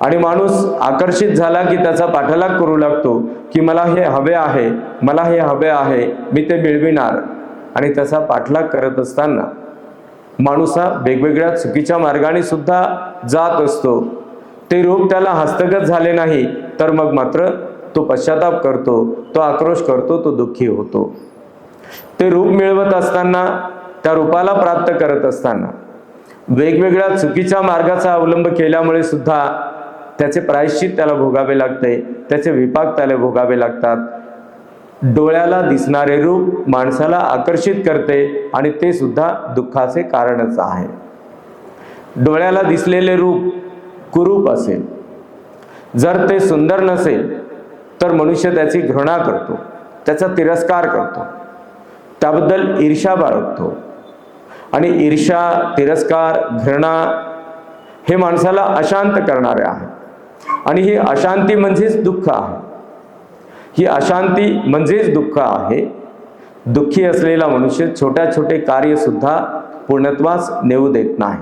आणि माणूस आकर्षित झाला की त्याचा पाठलाग करू लागतो की मला हे हवे आहे मला हे हवे आहे मी ते मिळविणार. आणि त्याचा पाठलाग करत असताना माणूस हा वेगवेगळ्या चुकीच्या मार्गाने सुद्धा जात असतो. ते रूप त्याला हस्तगत झाले नाही तर मग मात्र तो पश्चाताप करतो तो आक्रोश करतो तो दुःखी होतो. ते रूप मिळवत असताना त्या रूपाला प्राप्त करत असताना वेगवेगळ्या चुकीच्या मार्गाचा अवलंब केल्यामुळे सुद्धा त्याचे प्रायश्चित त्याला भोगावे लागते त्याचे विपाक त्याला भोगावे लागतात. डोळ्याला दिसणारे रूप माणसाला आकर्षित करते आणि ते सुद्धा दुःखाचे कारणच आहे. डोळ्याला दिसलेले रूप कुरूप असेल. जर ते सुंदर नसेल तर मनुष्य त्याची घृणा करतो त्याचा तिरस्कार करतो. त्याबद्दल ईर्षा बाळगतो. आणि ईर्षा तिरस्कार घृणा हे माणसाला अशांत करणारे आहे आणि ही अशांती म्हणजेच दुःख आहे. ही अशांती म्हणजेच दुःख आहे. दुःखी असलेला मनुष्य छोट्या छोटे कार्य सुद्धा पूर्णत्वास नेऊ देत नाही.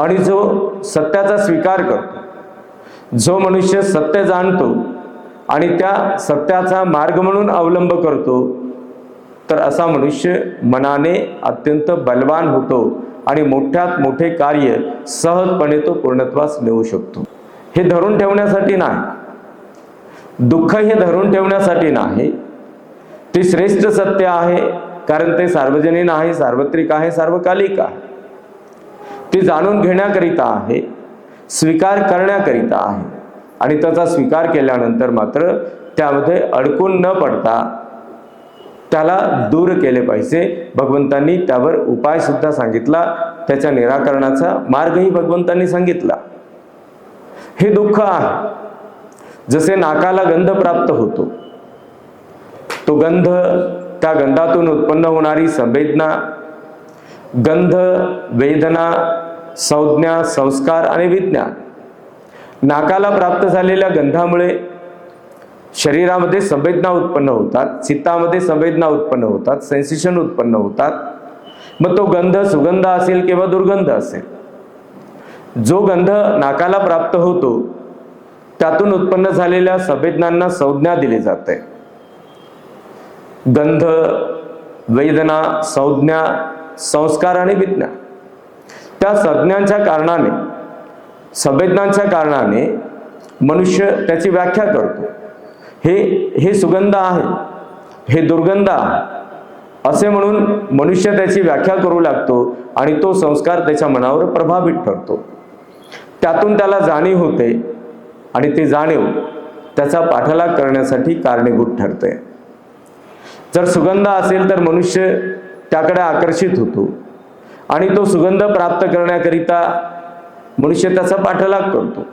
आणि जो सत्याचा स्वीकार करतो जो मनुष्य सत्य जाणतो आणि त्या सत्याचा मार्ग म्हणून अवलंब करतो तर असा मनुष्य मनाने अत्यंत बलवान होतो आणि मोठ्यात मोठे कार्य सहजपणे तो पूर्णत्वास नेऊ शकतो. हे धरून ठेवण्यासाठी नाही. दुःख हे धरून ठेवण्यासाठी नाही. ते श्रेष्ठ सत्य आहे कारण ते सार्वजनिक आहे सार्वत्रिक आहे सार्वकालिक आहे. ते जाणून घेण्याकरिता आहे स्वीकार करण्याकरिता आहे. आणि त्याचा स्वीकार केल्यानंतर मात्र त्यामध्ये अडकून न पडता त्याला दूर केले पाहिजे. भगवंतांनी त्यावर उपाय सुद्धा सांगितला त्याच्या निराकरणाचा मार्गही भगवंतांनी सांगितला. हे दुःख आहे. जसे नाकाला गंध प्राप्त होतो तो गंध त्या गंधातून उत्पन्न होणारी संवेदना गंध वेदना संज्ञा संस्कार आणि विज्ञान नाकाला प्राप्त झालेल्या गंधामुळे शरीरामध्ये संवेदना उत्पन्न होतात चित्तामध्ये संवेदना उत्पन्न होतात सेन्सेशन उत्पन्न होतात. मग तो गंध सुगंध असेल किंवा दुर्गंध असेल जो गंध नाकाला प्राप्त होतो त्यातून उत्पन्न झालेल्या संवेदनांना संज्ञा दिली जाते. गंध वेदना संज्ञा संस्कार आणि विज्ञान. त्या संज्ञांच्या कारणाने संवेदनांच्या कारणाने मनुष्य त्याची व्याख्या करतो. हे हे सुगंध आहे हे दुर्गंध आहे असे म्हणून मनुष्य त्याची व्याख्या करू लागतो आणि तो संस्कार त्याच्या मनावर प्रभावित ठरतो. त्यातून त्याला जाणीव होते आणि ते जाणीव त्याचा पाठलाग करण्यासाठी कारणीभूत ठरते. जर सुगंध असेल तर मनुष्य त्याकडे आकर्षित होतो आणि तो सुगंध प्राप्त करण्याकरिता मनुष्य त्याचा पाठलाग करतो.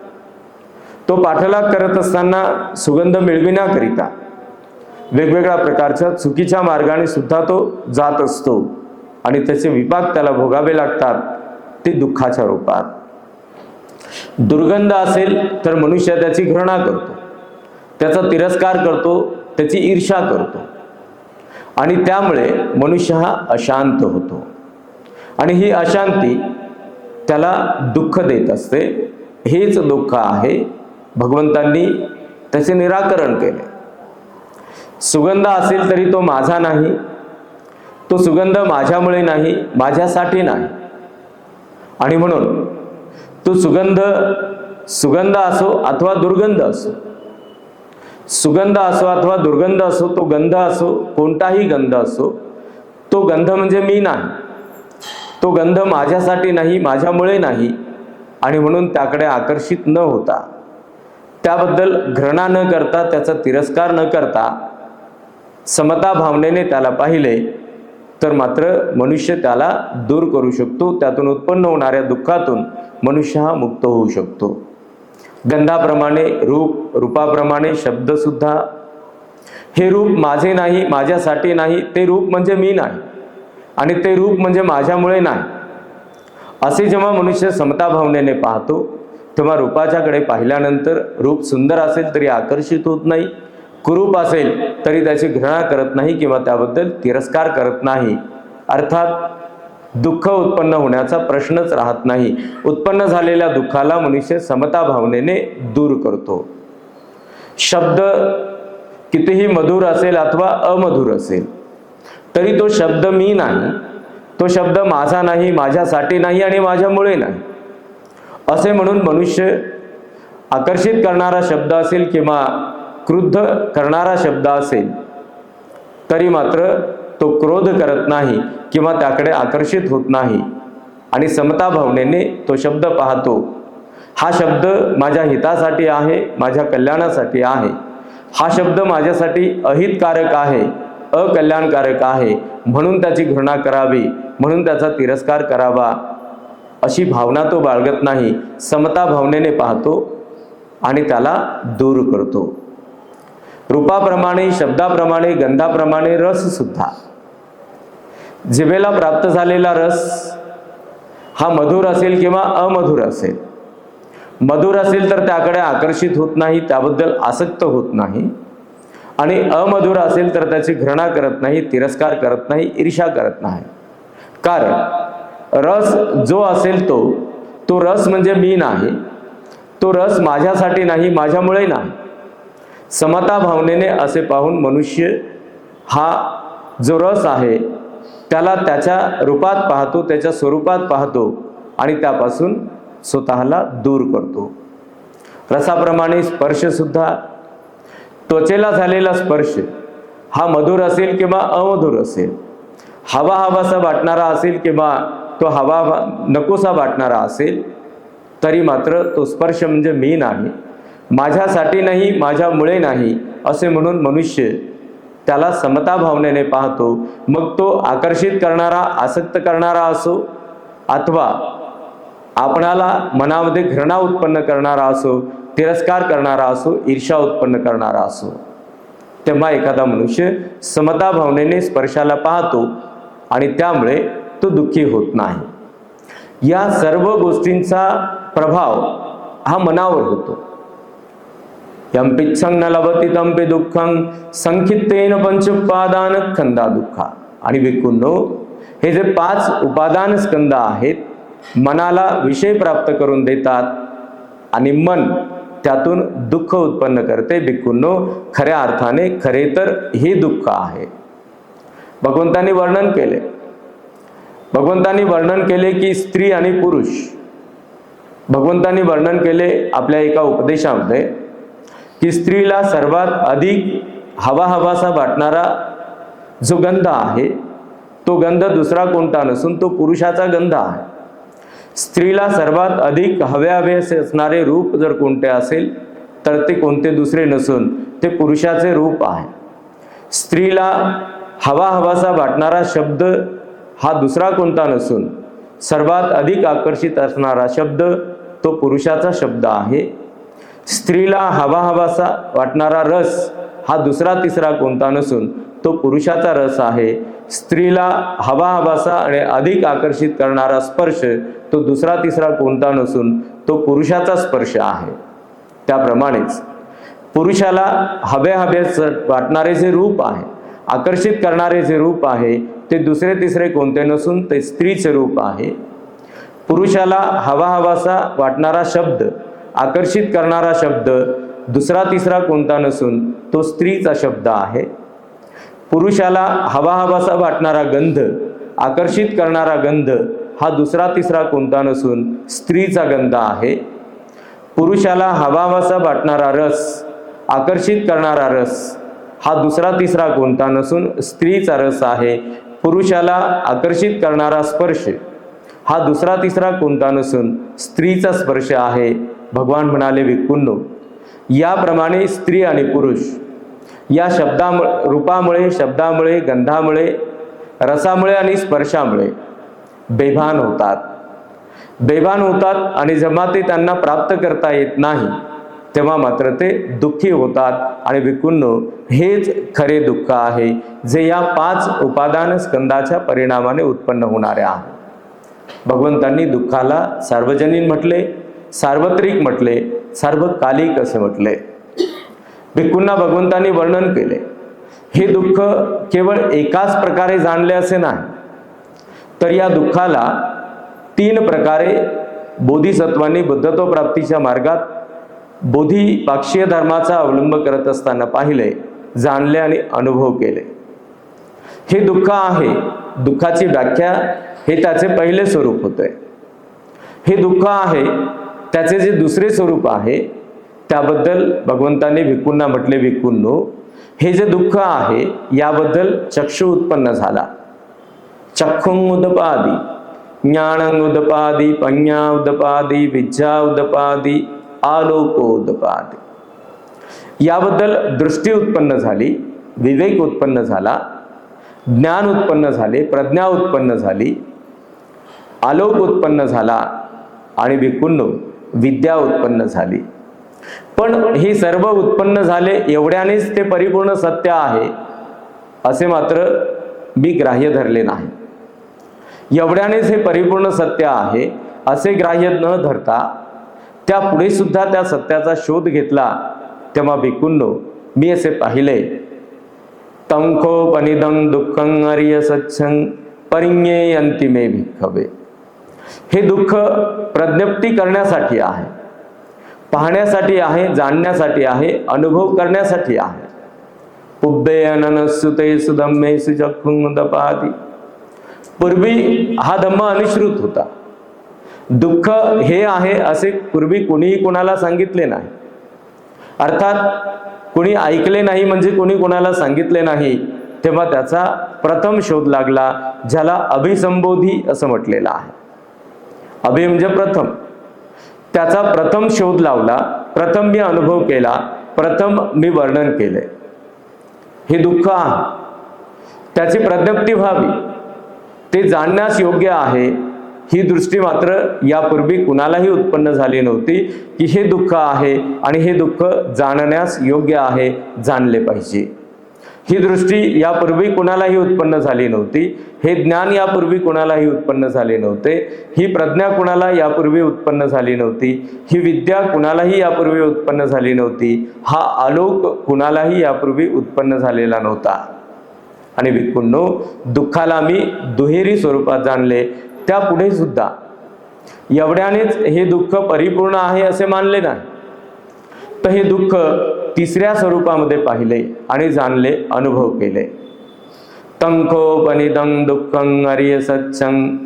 तो पाठलाग करत असताना सुगंध मिळविण्याकरिता वेगवेगळ्या प्रकारच्या चुकीच्या मार्गाने सुद्धा तो जात असतो आणि त्याचे विपाक त्याला भोगावे लागतात ते दुःखाच्या रूपात. दुर्गंध असेल तर मनुष्य त्याची घृणा करतो. त्याचा तिरस्कार करतो त्याची ईर्षा करतो. आणि त्यामुळे मनुष्य हा अशांत होतो. आणि ही अशांती त्याला दुःख देत असते. हेच दुःख आहे. भगवंतांनी त्याचे निराकरण केले. सुगंध असेल तरी तो माझा नाही. तो सुगंध माझ्यामुळे नाही माझ्यासाठी नाही. आणि म्हणून तो सुगंध सुगंध असो अथवा दुर्गंध असो. सुगंध असो अथवा दुर्गंध असो तो गंध असो कोणताही गंध असो तो गंध म्हणजे मी नाही. तो गंध माझ्यासाठी नाही माझ्यामुळे नाही आणि म्हणून त्याकडे आकर्षित न होता. त्याबद्दल घृणा न करता त्याचा तिरस्कार न करता समता भावनेने त्याला पाहिले तर मात्र मनुष्य त्याला दूर करू शकतो. त्यातून उत्पन्न होणाऱ्या दुःखातून मनुष्य हा मुक्त होऊ शकतो. गंधाप्रमाणे रूप रूपाप्रमाणे शब्दसुद्धा हे रूप माझे नाही माझ्यासाठी नाही ते रूप म्हणजे मी नाही. आणि ते रूप म्हणजे माझ्यामुळे नाही. असे जेव्हा मनुष्य समता भावनेने पाहतो तेव्हा रूपाच्याकडे पाहिल्यानंतर रूप सुंदर असेल तरी आकर्षित होत नाही. कुरूप असेल तरी त्याची घृणा करत नाही किंवा त्याबद्दल तिरस्कार करत नाही. अर्थात दुःख उत्पन्न होण्याचा प्रश्नच राहत नाही. उत्पन्न झालेल्या दुःखाला मनुष्य समता भावनेने दूर करतो. शब्द कितीही मधुर असेल अथवा अमधुर असेल तरी तो शब्द मी नाही तो शब्द माझा नाही माझ्यासाठी नाही आणि माझ्यामुळे नाही. असे म्हणून मनुष्य आकर्षित करणारा शब्द असेल किंवा क्रुद्ध करणारा शब्द असेल तरी मात्र तो क्रोध करत नाही किंवा त्याकडे आकर्षित होत नाही. आणि समता भावनेने तो शब्द पाहतो. हा शब्द माझ्या हितासाठी आहे माझ्या कल्याणासाठी आहे. हा शब्द माझ्यासाठी अहितकारक आहे अकल्याणकारक आहे. म्हणून त्याची घृणा करावी म्हणून त्याचा तिरस्कार करावा. अशी भावना तो बाळगत नाही. समता भावनेने पाहतो आणि त्याला दूर करतो. रूपाप्रमाणे शब्दाप्रमाणे गंधाप्रमाणे रस सुद्धा जिभेला प्राप्त झालेला रस हा मधुर असेल किंवा अमधुर असेल. मधुर असेल तर त्याकडे आकर्षित होत नाही त्याबद्दल आसक्त होत नाही. आणि अमधुर असेल तर त्याची घृणा करत नाही तिरस्कार करत नाही ईर्षा करत नाही. कारण रस जो असेल तो तो रस म्हणजे मी नाही. तो रस माझ्यासाठी नाही माझ्यामुळे नाही. समता भावनेने असे पाहून मनुष्य हा जो रस आहे त्याला त्याच्या रूपात पाहतो त्याच्या स्वरूपात पाहतो आणि त्यापासून स्वतःला दूर करतो. रसाप्रमाणे स्पर्शसुद्धा त्वचेला झालेला स्पर्श हा मधुर असेल किंवा अमधुर असेल हवा हवासा वाटणारा असेल किंवा तो हवा नकोसा वाटणारा असेल तरी मात्र तो स्पर्श म्हणजे मी नाही माझ्यासाठी नाही माझ्यामुळे नाही असे म्हणून मनुष्य त्याला समता भावनेने पाहतो मग तो आकर्षित करणारा आसक्त करणारा असो अथवा आपणाला मनामध्ये घृणा उत्पन्न करणारा असो तिरस्कार करणारा असो ईर्षा उत्पन्न करणारा असो. तेव्हा एखादा मनुष्य समता भावनेने स्पर्शाला पाहतो आणि त्यामुळे तो दुःखी होत नाही. या सर्व गोष्टींचा प्रभाव हा मनावर होतो. यंपिच्छं नलवती न लभती तंपे दुःखं। संखित्तेन पंचोपादान खंदा दुःखा। आणि विकुंडो हे जे पाच उपादान स्कंद आहेत मनाला विषय प्राप्त करून देतात आणि मन त्यातून दुःख उत्पन्न करते. भिक्खूंनो खऱ्या अर्थाने खरे तर हे दुःख आहे. भगवंतांनी वर्णन केले. भगवंतांनी वर्णन केले की स्त्री आणि पुरुष. भगवंतांनी वर्णन केले आपल्या एका उपदेशामध्ये. की स्त्रीला सर्वात अधिक हवा हवासा वाटणारा जो गंध आहे तो गंध दुसरा कोणता नसून तो पुरुषाचा गंध आहे. स्त्रीला सर्वात अधिक हवे हवे असे असणारे रूप जर कोणते असेल तर ते कोणते दुसरे नसून ते पुरुषाचे रूप आहे. स्त्रीला हवा हवासा वाटणारा शब्द हा दुसरा कोणता नसून सर्वात अधिक आकर्षित असणारा शब्द तो पुरुषाचा शब्द आहे. स्त्रीला हवा हवासा वाटणारा रस हा दुसरा तिसरा कोणता नसून तो पुरुषाचा रस आहे. स्त्रीला हवा हवासा आणि अधिक आकर्षित करणारा स्पर्श तो दुसरा तिसरा कोणता नसून तो पुरुषाचा स्पर्श आहे. त्याप्रमाणेच पुरुषाला हवे हवे वाटणारे जे रूप आहे आकर्षित करणारे जे रूप आहे ते दुसरे तिसरे कोणते नसून ते स्त्रीचे रूप आहे. पुरुषाला हवा हवासा वाटणारा शब्द आकर्षित करणारा शब्द दुसरा तिसरा कोणता नसून तो स्त्रीचा शब्द आहे. पुरुषाला हवा हवासा वाटणारा गंध आकर्षित करणारा गंध हा दुसरा तिसरा कोणता नसून स्त्रीचा गंध आहे. पुरुषाला हवा हवासा वाटणारा रस आकर्षित करणारा रस हा दुसरा तिसरा कोणता नसून स्त्रीचा रस आहे. पुरुषाला आकर्षित करणारा स्पर्श हा दुसरा तिसरा कोणता नसून स्त्रीचा स्पर्श आहे. भगवान म्हणाले विकुंडो याप्रमाणे स्त्री आणि पुरुष या शब्दामुळे रूपामुळे शब्दामुळे गंधामुळे रसामुळे आणि स्पर्शामुळे बेभान होतात. बेभान होतात आणि जेव्हा ते त्यांना प्राप्त करता येत नाही तेव्हा मात्र ते दुःखी होतात. आणि विकुन्न हेच खरे दुःख आहे जे या पाच उपादान स्कंदाच्या परिणामाने उत्पन्न होणारे आहे. भगवंतांनी दुःखाला सार्वजनिक म्हटले. सार्वत्रिक म्हटले सार्वकालिक असे म्हटले. भिक्खूंना भगवंतांनी वर्णन केले. हे दुःख केवळ एकाच प्रकारे जाणले असे नाही. तर या दुःखाला तीन प्रकारे बोधिसत्वांनी बुद्धत्व प्राप्तीच्या मार्गात बोधी पाक्षीय धर्माचा अवलंब करत असताना पाहिले जाणले आणि अनुभव केले. हे दुःख आहे. दुःखाची व्याख्या हे त्याचे पहिले स्वरूप होते. हे दुःख आहे त्याचे जे दुसरे स्वरूप आहे त्याबद्दल भगवंताने भिक्कूंना म्हटले भिक्कूंनो हे जे दुःख आहे याबद्दल चक्षु उत्पन्न झाला. चक्षुंग उदपादी ज्ञानं उदपादी पज्ञा उदपादी विज्जा उदपादी आलोको उदपादी याबद्दल दृष्टी उत्पन्न झाली विवेक उत्पन्न झाला ज्ञान उत्पन्न झाले प्रज्ञा उत्पन्न झाली आलोक उत्पन्न झाला आणि विकुंड विद्या उत्पन्न झाली. पण हे सर्व उत्पन्न झाले एवढ्यानेच ते परिपूर्ण सत्य आहे असे मात्र मी ग्राह्य धरले नाही. एवढ्यानेच हे परिपूर्ण सत्य आहे असे ग्राह्य न धरता त्या पुढे सुद्धा त्या सत्याचा शोध घेतला तेव्हा भिकुंडो मी असे पाहिले. तंखो पनिदं दुःखं अर्य सत्संग परिज्ञे अंतिमे भिक्खवे. हे दुःख प्रज्ञप्ती करण्यासाठी आहे. पाहण्यासाठी आहे जाणण्यासाठी आहे अनुभव करण्यासाठी आहे. पुब्बे अननसुते सुदम्मे सुचक्षुंग दपादी पूर्वी हा धम्म अनिश्रुत होता. दुःख हे आहे असे पूर्वी कुणीही कुणाला सांगितले नाही. अर्थात कुणी ऐकले नाही म्हणजे कुणी कुणाला सांगितले नाही तेव्हा त्याचा प्रथम शोध लागला ज्याला अभिसंबोधी असं म्हटलेलं आहे. अभि म्हणजे प्रथम. त्याचा प्रथम शोध लावला प्रथम मी अनुभव केला प्रथम मी वर्णन केले. हे दुःख आहे. त्याची प्रज्ञप्ती व्हावी. ते जाणण्यास योग्य आहे. ही दृष्टी मात्र यापूर्वी कुणालाही उत्पन्न झाली नव्हती की हे दुःख आहे आणि हे दुःख जाणण्यास योग्य आहे जाणले पाहिजे. ही दृष्टी यापूर्वी कुणालाही उत्पन्न झाली नव्हती. हे ज्ञान यापूर्वी कुणालाही उत्पन्न झाले नव्हते. ही प्रज्ञा कुणाला यापूर्वी उत्पन्न झाली नव्हती. ही विद्या कुणालाही यापूर्वी उत्पन्न झाली नव्हती. हा आलोक कुणालाही यापूर्वी उत्पन्न झालेला नव्हता. आणि विकुंडो दुःखाला मी दुहेरी स्वरूपात जाणले. त्यापुढे सुद्धा एवढ्यानेच हे दुःख परिपूर्ण आहे असे मानले नाही. तर हे दुःख तिसऱ्या स्वरूपामध्ये पाहिले आणि जाणले अनुभव केले. तंखो पनिदं दुःखं अर्य सत्संग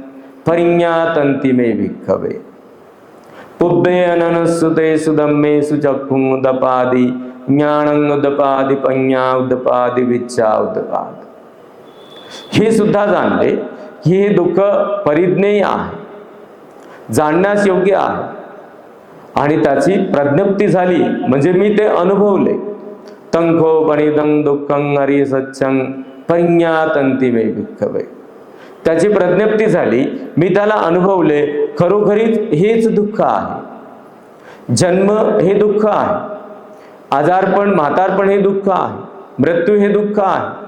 परिज्ञातंती तंतिमे भिक्खवे. पुब्बे अननसुते सुदम्मे सुचक्षुमुदपादी ज्ञानं उदपादी पज्ञा उदपादी विच्छा उदपाद. हे सुद्धा जाणले हे दुःख परिज्ञेय आहे. जाणण्यास योग्य आहे. आणि त्याची प्रज्ञप्ती झाली. म्हणजे मी ते अनुभवले. तंखो पणिदं दुःखं हरी सत्संग परिज्ञातंती मे भिक्खवे. त्याची प्रज्ञप्ती झाली. मी त्याला अनुभवले. खरोखरीच हेच दुःख आहे. जन्म हे दुःख आहे. आजारपण म्हातारपण हे दुःख आहे. मृत्यू हे दुःख आहे.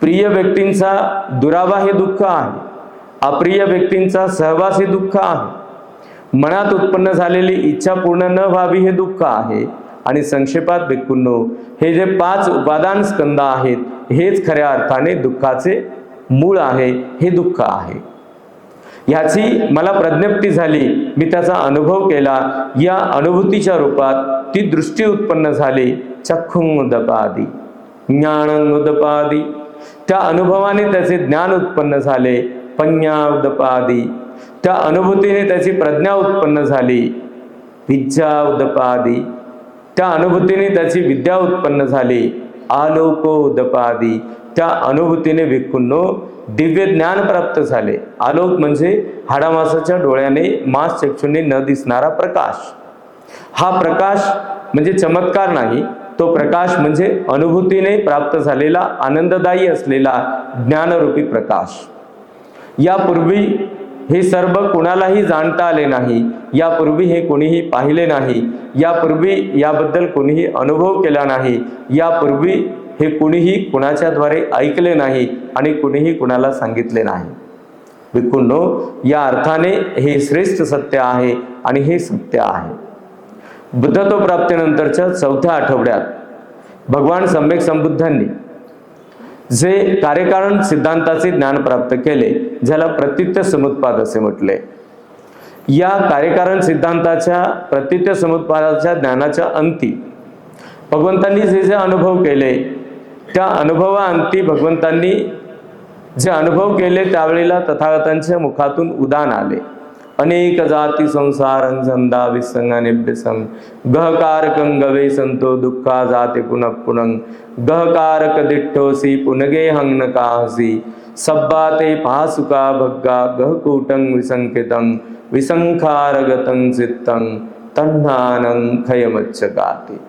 प्रिय व्यक्तींचा दुरावा हे दुःख आहे. अप्रिय व्यक्तींचा सहवास हे दुःख आहे. मनात उत्पन्न झालेली इच्छा पूर्ण न व्हावी हे दुःख आहे. आणि संक्षेपात भिक्खूंनो हे जे पाच उपादान स्कंद आहेत हेच खऱ्या अर्थाने दुःखाचे मूळ आहे हे दुःख आहे. ह्याची मला प्रज्ञप्ती झाली मी त्याचा अनुभव केला. या अनुभूतीच्या रूपात ती दृष्टी उत्पन्न झाली चक्षुंग उदपादी त्या अनुभवाने त्याचे ज्ञान उत्पन्न झाले पज्ञा त्या अनुभूतीने त्याची प्रज्ञा उत्पन्न झाली. विद्या उदपादी. त्या अनुभूतीने त्याची विद्या उत्पन्न झाली. आलोको उदपादी. त्या अनुभूतीने भिक्खूंनो दिव्य ज्ञान प्राप्त झाले. आलोक म्हणजे हाडामासाच्या डोळ्याने मास चक्षुने न दिसणारा प्रकाश. हा प्रकाश म्हणजे चमत्कार नाही तो प्रकाश म्हणजे अनुभूतीने प्राप्त झालेला आनंददायी असलेला ज्ञानरूपी प्रकाश. यापूर्वी हे सर्व कुणालाही जाणता आले नाही. यापूर्वी हे कोणीही पाहिले नाही. यापूर्वी याबद्दल कोणीही अनुभव केला नाही. यापूर्वी हे कुणीही कुणाच्याद्वारे ऐकले नाही आणि कुणीही कुणाला सांगितले नाही. विकुंडो या अर्थाने हे श्रेष्ठ सत्य आहे आणि हे सत्य आहे. बुद्धत्व प्राप्तीनंतरच्या चौथ्या आठवड्यात भगवान सम्यक संबुद्धांनी जे कार्यकारण सिद्धांताचे ज्ञान प्राप्त केले ज्याला प्रतित्य समुत्पाद असे म्हटले. या कार्यकारण सिद्धांताच्या प्रतित्य समुत्पादाच्या ज्ञानाच्या अंती भगवंतांनी जे जे अनुभव केले त्या अनुभवाअंती भगवंतांनी जे अनुभव केले त्यावेळेला तथागतांच्या मुखातून उदान आले. अनेक जाती संसार संधा विसंगाने बेसंग गहकारकं गवे संतो दुःखा जाते पुनः पुनंग गहकारक दिठ्ठोसी पुनगे हंग न काहसी. सब्बा ते पासुका भग्गा गहकूटं विसंकेतं. विसंखारगतं चित्तं. तन्नानं खयमच्चगाते.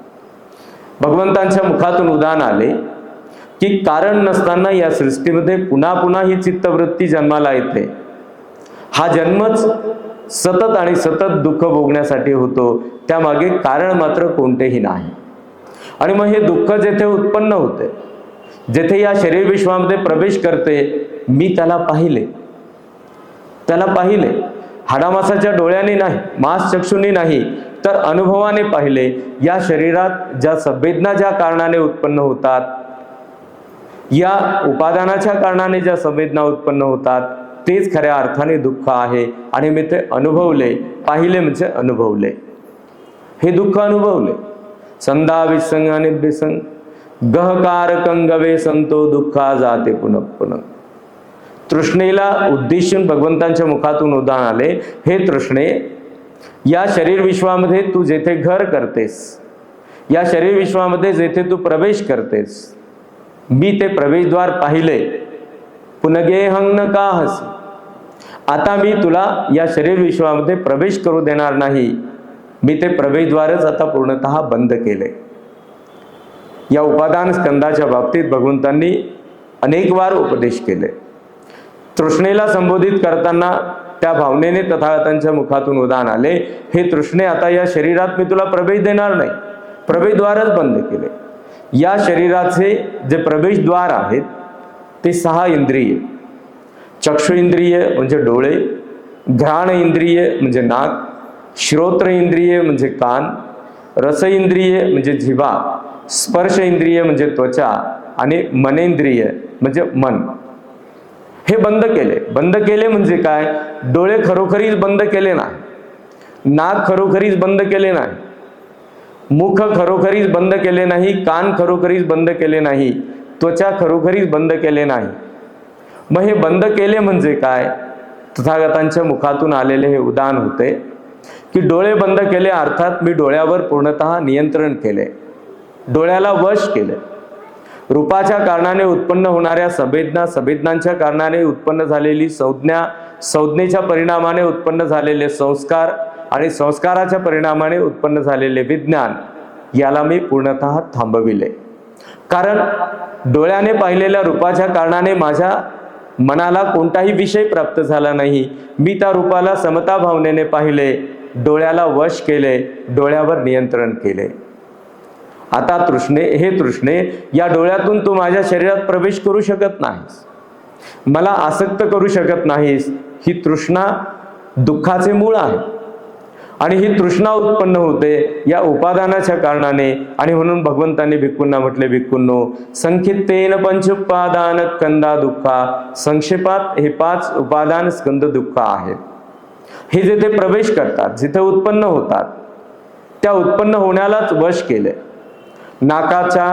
भगवंतांच्या मुखातून उदान आले की कारण नसताना या सृष्टीमध्ये पुन्हा पुन्हा ही चित्तवृत्ती जन्माला येते. हा जन्मच सतत आणि सतत दुःख भोगण्यासाठी होतो. त्यामागे कारण मात्र कोणतेही नाही. आणि मग हे दुःख जेथे उत्पन्न होते जेथे या शरीर विश्वामध्ये प्रवेश करते मी त्याला पाहिले. त्याला पाहिले. हाडामासाच्या डोळ्याने नाही मास चक्षुनी नाही तर अनुभवाने पाहिले. या शरीरात ज्या संवेदना ज्या कारणाने उत्पन्न होतात या उपादानाच्या कारणाने ज्या संवेदना उत्पन्न होतात तेच खऱ्या अर्थाने दुःख आहे. आणि मी ते अनुभवले पाहिले म्हणजे अनुभवले. हे दुःख अनुभवले. संदा विसंग आणि बिसंग. गहकार कंगवे संतो दुःखा जाते पुनः पुनः. तृष्णेला उद्देशून भगवंतांच्या मुखातून उदाहरण आले. हे तृष्णे या शरीर विश्वामध्ये तू जेथे घर करतेस या शरीर विश्वामध्ये जेथे तू प्रवेश करतेस मी ते प्रवेशद्वार पाहिले. पुनगे हंग न का हसी आता मी तुला या शरीर विश्वामध्ये प्रवेश करू देणार नाही. मी ते प्रवेशद्वारच आता पूर्णतः बंद केले. या उपादान स्कंदाच्या बाबतीत भगवंतांनी अनेक वार उपदेश केले. तृष्णेला संबोधित करताना त्या भावनेने तथागतांच्या मुखातून उदाहरण आले. हे तृष्णे आता या शरीरात मी तुला प्रवेश देणार नाही. प्रवेशद्वारच बंद केले. या शरीराचे जे प्रवेशद्वार आहेत ते सहा इंद्रिय. चक्षु इंद्रिय म्हणजे डोळे घ्राण इंद्रिय म्हणजे नाक श्रोत्र इंद्रिय म्हणजे कान रस इंद्रिय म्हणजे जिभा स्पर्श इंद्रिय म्हणजे त्वचा आणि मनेंद्रिय म्हणजे मन. हे बंद केले. बंद केले म्हणजे काय? डोळे खरोखरीच बंद केले नाही. नाक खरोखरीच बंद केले नाही. मुख खरोखरीच बंद केले नाही. कान खरोखरीच बंद केले नाही. त्वचा खरोखरीच बंद केले नाही. मग हे बंद केले म्हणजे काय? तथागतांच्या मुखातून आलेले हे उदान होते की डोळे बंद केले अर्थात मी डोळ्यावर पूर्णतः नियंत्रण केले. डोळ्याला वश केले. रूपाच्या कारणाने उत्पन्न होणाऱ्या संवेदना संवेदनांच्या कारणाने उत्पन्न झालेली संज्ञा संज्ञेच्या परिणामाने उत्पन्न झालेले संस्कार आणि संस्काराच्या परिणामाने उत्पन्न झालेले विज्ञान याला मी पूर्णतः थांबविले. कारण डोळ्याने पाहिलेल्या रूपाच्या कारणाने माझ्या मनाला कोणताही विषय प्राप्त झाला नाही. मी त्या रूपाला समता भावनेने पाहिले. डोळ्याला वश केले. डोळ्यावर नियंत्रण केले. आता तृष्णे हे तृष्णे या डोळ्यातून तू माझ्या शरीरात प्रवेश करू शकत नाहीस. मला आसक्त करू शकत नाहीस. ही तृष्णा दुःखाचे मूळ आहे. आणि ही तृष्णा उत्पन्न होते या उपादानाच्या कारणाने. आणि म्हणून भगवंतांनी भिक्कूंना म्हटले भिक्कूंनो संखितेन पंचोपादान कंदा दुःखा संक्षेपात हे पाच उपादान स्कंद दुःख आहेत हे जेथे प्रवेश करतात जिथे उत्पन्न होतात त्या उत्पन्न होण्यालाच वश केले. नाकाच्या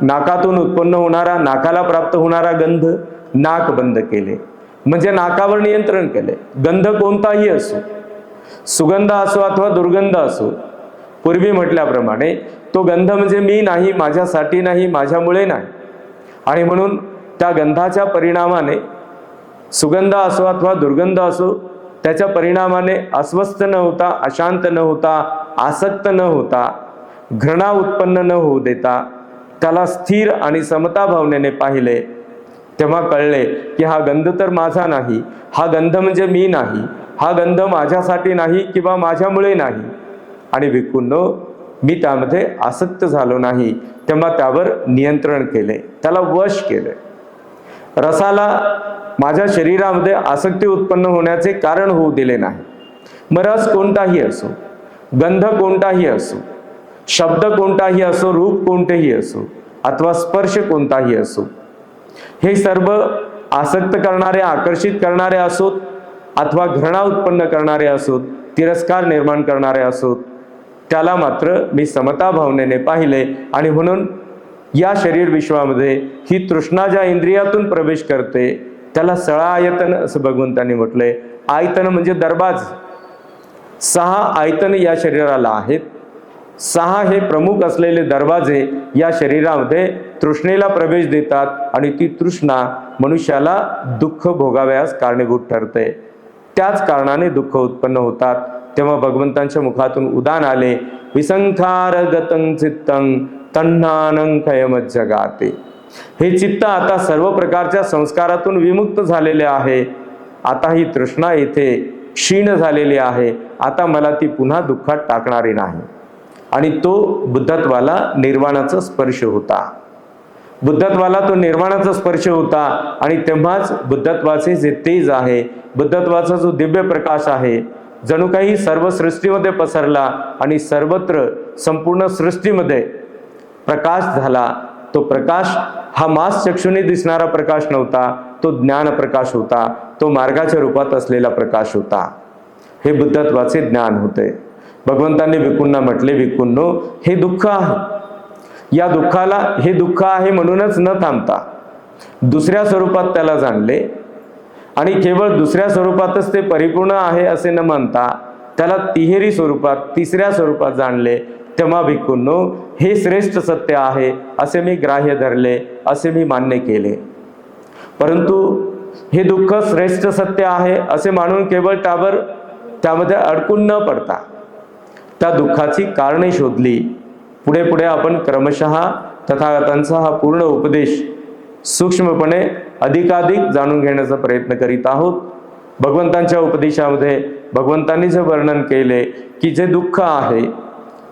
नाकातून उत्पन्न होणारा नाकाला प्राप्त होणारा गंध नाक बंद केले. म्हणजे नाकावर नियंत्रण केले. गंध कोणताही असो. सुगंध असो अथवा दुर्गंध असो पूर्वी म्हटल्याप्रमाणे तो गंध म्हणजे मी नाही माझ्यासाठी नाही माझ्यामुळे नाही. आणि म्हणून त्या गंधाच्या परिणामाने सुगंध असो अथवा दुर्गंध असो त्याच्या परिणामाने अस्वस्थ न होता अशांत न होता आसक्त न होता घृणा उत्पन्न न होऊ देता त्याला स्थिर आणि समता भावनेने पाहिले तेव्हा कळले की हा गंध तर माझा नाही. हा गंध म्हणजे मी नाही. हा गंध माझ्यासाठी नाही किंवा माझ्यामुळे नाही. आणि विकून मी त्यामध्ये आसक्त झालो नाही. तेव्हा त्यावर नियंत्रण केले. त्याला वश केले. रसाला माझ्या शरीरामध्ये आसक्ती उत्पन्न होण्याचे कारण होऊ दिले नाही. मग रस कोणताही असो गंध कोणताही असो शब्द कोणताही असो रूप कोणतेही असो अथवा स्पर्श कोणताही असो हे सर्व आसक्त करणारे आकर्षित करणारे असोत अथवा घृणा उत्पन्न करणारे असोत तिरस्कार निर्माण करणारे असोत त्याला मात्र मी समता भावनेने पाहिले आणि म्हणून या शरीर विश्वामध्ये ही तृष्णा ज्या इंद्रियातून प्रवेश करते त्याला सळा आयतन असं भगवंतांनी म्हटलंय आयतन म्हणजे दरबाज. सहा आयतन या शरीराला आहेत. सहा हे प्रमुख असलेले दरवाजे या शरीरामध्ये तृष्णेला प्रवेश देतात आणि ती तृष्णा मनुष्याला दुःख भोगाव्यास कारणीभूत ठरते. त्याच कारणाने दुःख उत्पन्न होतात. तेव्हा भगवंतांच्या मुखातून उदान आले विसंखार गतं चित्तं तन्नानं खयमत जगाते. हे चित्त आता सर्व प्रकारच्या संस्कारातून विमुक्त झालेले आहे. आता ही तृष्णा येथे क्षीण झालेली आहे. आता मला ती पुन्हा दुःखात टाकणारी नाही. आणि तो बुद्धत्वाला निर्वाणाचा स्पर्श होता. बुद्धत्वाला तो निर्वाणाचा स्पर्श होता आणि तेव्हाच बुद्धत्वाचे जे तेज आहे बुद्धत्वाचा जो दिव्य प्रकाश आहे जणू काही सर्व सृष्टीमध्ये पसरला आणि सर्वत्र संपूर्ण सृष्टीमध्ये प्रकाश झाला. तो प्रकाश हा मास चक्षुने दिसणारा प्रकाश नव्हता तो ज्ञान प्रकाश होता तो मार्गाच्या रूपात असलेला प्रकाश होता. हे बुद्धत्वाचे ज्ञान होते. भगवंतांनी भिकूंना म्हटले भिकूंनो हे दुःख आहे. या दुःखाला हे दुःख आहे म्हणूनच न थांबता दुसऱ्या स्वरूपात त्याला जाणले आणि केवळ दुसऱ्या स्वरूपातच ते परिपूर्ण आहे असे न मानता त्याला तिहेरी स्वरूपात तिसऱ्या स्वरूपात जाणले. तेव्हा भिक्खूंनो हे श्रेष्ठ सत्य आहे असे मी ग्राह्य धरले असे मी मान्य केले. परंतु हे दुःख श्रेष्ठ सत्य आहे असे मानून केवळ त्यावर त्यामध्ये अडकून न पडता त्या दुःखाची कारणे शोधली. पुढे पुढे आपण क्रमशः तथागतांचा हा पूर्ण उपदेश सूक्ष्मपणे अधिकाधिक जाणून घेण्याचा प्रयत्न करीत आहोत. भगवंतांच्या उपदेशामध्ये भगवंतांनी जे वर्णन केले की जे दुःख आहे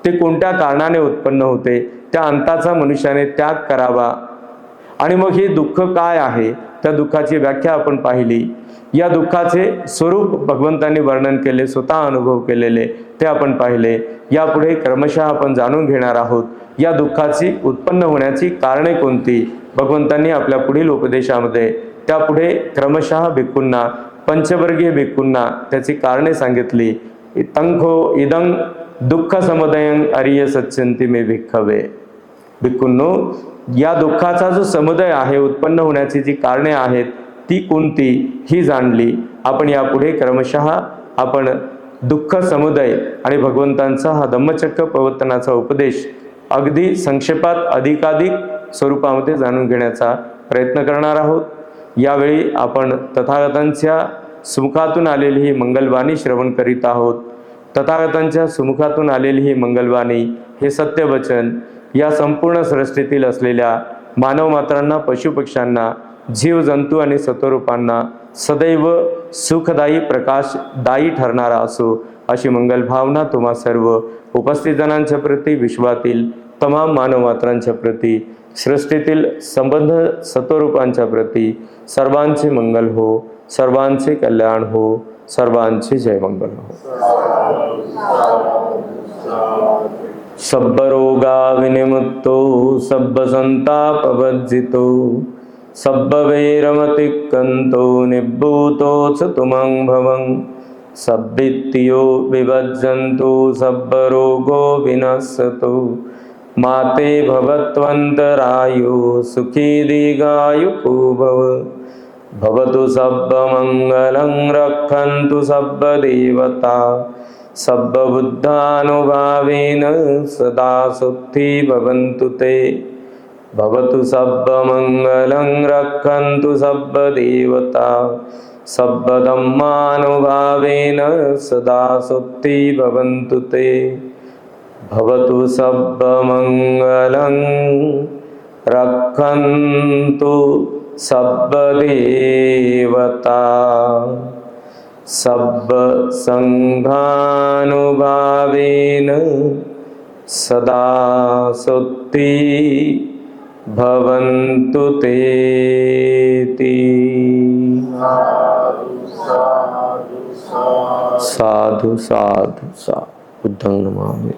ते कोणत्या कारणाने उत्पन्न होते त्या अंताचा मनुष्याने त्याग करावा. आणि मग हे दुःख काय आहे? त्या दुःखाची व्याख्या आपण पाहिली. या दुःखाचे स्वरूप भगवंतांनी वर्णन केले स्वतः अनुभव केलेले ते आपण पाहिले. यापुढे क्रमशः आपण जाणून घेणार आहोत या दुःखाची उत्पन्न होण्याची कारणे कोणती? भगवंतांनी आपल्या पुढील उपदेशामध्ये त्यापुढे क्रमशः भिक्खूंना पंचवर्गीय भिक्खूंना त्याची कारणे सांगितली. तंखो इदं दुःख समदयं अरिय सच्चंती मे भिक्खवे. भिक्खूंनो या दुःखाचा जो समुदय आहे उत्पन्न होण्याची जी कारणे आहेत ती कोणती ही जाणली. आपण यापुढे क्रमशः आपण दुःख समुदय आणि भगवंतांचा हा धम्मचक्र प्रवर्तनाचा उपदेश अगदी संक्षेपात अधिकाधिक स्वरूपामध्ये जाणून घेण्याचा प्रयत्न करणार आहोत. यावेळी आपण तथागतांच्या सुमुखातून आलेली ही मंगलवाणी श्रवण करीत आहोत. तथागतांच्या सुमुखातून आलेली ही मंगलवाणी हे सत्यवचन या संपूर्ण सृष्टीतील असलेल्या मानवमात्रांना पशुपक्ष्यांना जीव जंतू आणि सत्वरूपांना सदैव सुखदायी प्रकाशदायी ठरणारा असो अशी मंगल भावना तुम्हा सर्व उपस्थित जणांच्या प्रती विश्वातील तमाम मानवमात्रांच्या प्रती सृष्टीतील संबंध सत्वरूपांच्या प्रती सर्वांचे मंगल हो सर्वांचे कल्याण हो सर्वांचे जय मंगल हो सभ्यरोगा विनिमित्तौ सब्दसन्तापवर्जितौ सब्दवैरमतिकौ निर्भूतोऽच तुमं भवन् सभित्यो विभजन्तु सभरोगो विनशतु माते भवत्वन्तरायो सुखी दीर्घायुको भव भवतु सभमङ्गलं रक्षन्तु सभदेवता සබ්බබුද්ධානුභාවේන සදා සුත්ති භවන්තු තේ. භවතු සබ්බ මංගලං රක්ඛන්තු සබ්බ දේවතා සබ්බ ධම්මානුභාවේන සදා සුත්ති භවන්තු තේ. භවතු සබ්බ මංගලං රක්ඛන්තු සබ්බ දේවතා सब्बसङ्घानुभावेन सदा सुक्ति भवन्तु तेति साधु साधु सा बुद्धं नमामि